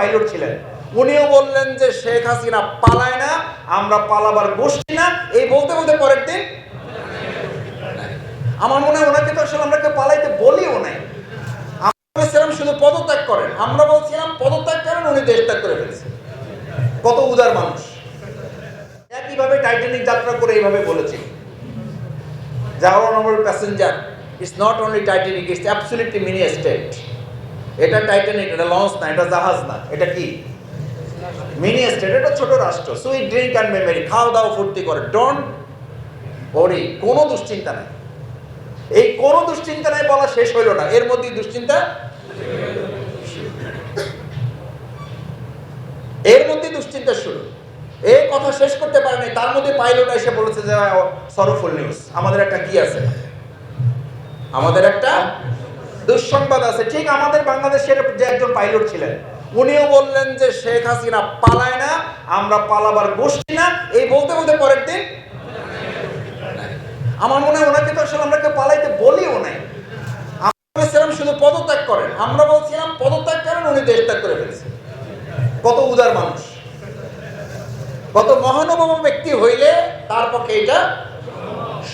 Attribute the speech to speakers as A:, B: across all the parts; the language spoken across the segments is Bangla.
A: পাইলট ছিলেন। উনিও বললেন যে, শেখ হাসিনা পালায় না, আমরা পালাবার গোষ্ঠী না। এই বলতে বলতে পরের দিন আমার মনে হয় ওনাকে তো আসলে আমরা কেউ পালাইতে বলিও নাই। আমরা বলেছিলাম শুধু পদত্যাগ করেন। আমরা বলছিলাম পদত্যাগ করেন, উনি দেশ ত্যাগ করে ফেলেছেন। কত উদার মানুষ। একইভাবে টাইটানিক যাত্রা করে এইভাবে বলেছে। Number passenger it's not only Titanic it's absolutely mini state এটা টাইটানিক এটা লঞ্চ না, এটা জাহাজ না, এটা কি? মিনি স্টেট এটা ছোট রাষ্ট্র সুইট ড্রিঙ্ক অ্যান্ড মেমরি খাওয়া দাওয়া ফুর্তি করে ডোন্ট ওরি কোনো দুশ্চিন্তা নাই। এই কোনো দুশ্চিন্তা নাই বলা শেষ হইল না, এর মধ্যেই দুশ্চিন্তা এর মধ্যে দুশ্চিন্তা শুরু। এই কথা শেষ করতে পারেনি তার মধ্যে পাইলট এসে বলেছে যে, সরফুল নিউজ আমাদের একটা কি আছে? আমাদের একটা দুঃসংবাদ আছে। ঠিক আমাদের বাংলাদেশের যে একজন পাইলট ছিলেন, উনিও বললেন যে শেখ হাসিনা পালায় না, আমরা পালাবার গোষ্ঠী না। এই বলতে বলতে পরের দিন, আমার মনে হয় ওনাকে তো আসলে আমরা কেউ পালাইতে বলিও নাই। আমরা শুধু পদত্যাগ করেন। আমরা বলছিলাম পদত্যাগ করেন, উনি দেশ ত্যাগ করে ফেলেছেন। কত উদার মানুষ। কত মহানুভব ব্যক্তি হইলে তার পক্ষে এটা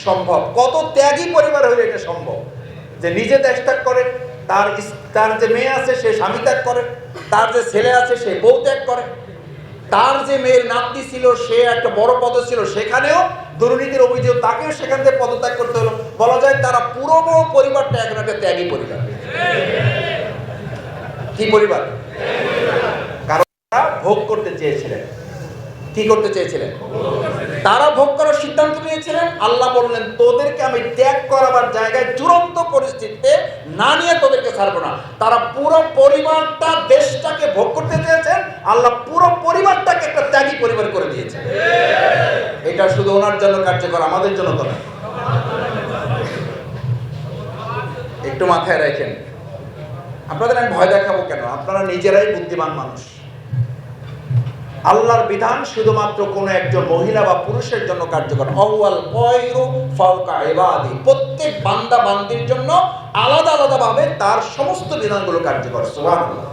A: সম্ভব। কত ত্যাগী পরিবার হইলে এটা সম্ভব। যে নিজে দেশ ত্যাগ করে তার তার যে মেয়ে আছে, সে স্বামী ত্যাগ করে তার যে ছেলে আছে, সে বউ ত্যাগ করে তার যে মেয়ের নাতনি ছিল, সে একটা বড় পদ ছিল, সেখানেও দুর্নীতির অভিযোগ, তাকেও সেখান থেকে পদত্যাগ করতে হলো। বলা যায় তারা পুরো পরিবারটা এখন একটা ত্যাগী পরিবার। কি পরিবার? কারণ তারা ভোগ করতে চেয়েছিলেন। কি করতে চেয়েছিলেন? তারা ভোগ করার সিদ্ধান্ত নিয়েছিলেন, আল্লাহ বললেন, তোদেরকে আমি ত্যাগ করাবার জায়গায় চূড়ান্ত পরিস্থিতিতে না নিয়ে তোদেরকে ছাড়বো না। তারা পুরো পরিবারটা, দেশটাকে ভোগ করতে চেয়েছেন, আল্লাহ পুরো পরিবারটাকে একটা ত্যাগী পরিবার করে দিয়েছে এটা শুধু ওনার জন্য কার্যকর, আমাদের জন্য তো না। একটু মাথায় রাখেন, আপনাদের আমি ভয় দেখাবো কেন? আপনারা নিজেরাই বুদ্ধিমান মানুষ। আল্লাহর বিধান শুধুমাত্র কোনো একজন মহিলা বা পুরুষের জন্য কার্যকর। অওয়াল বয়রু ফাউকা এবাদি প্রত্যেক বান্দা বান্দির জন্য আলাদা আলাদাভাবে তার সমস্ত বিধানগুলো কার্যকর। সুবহানাল্লাহ।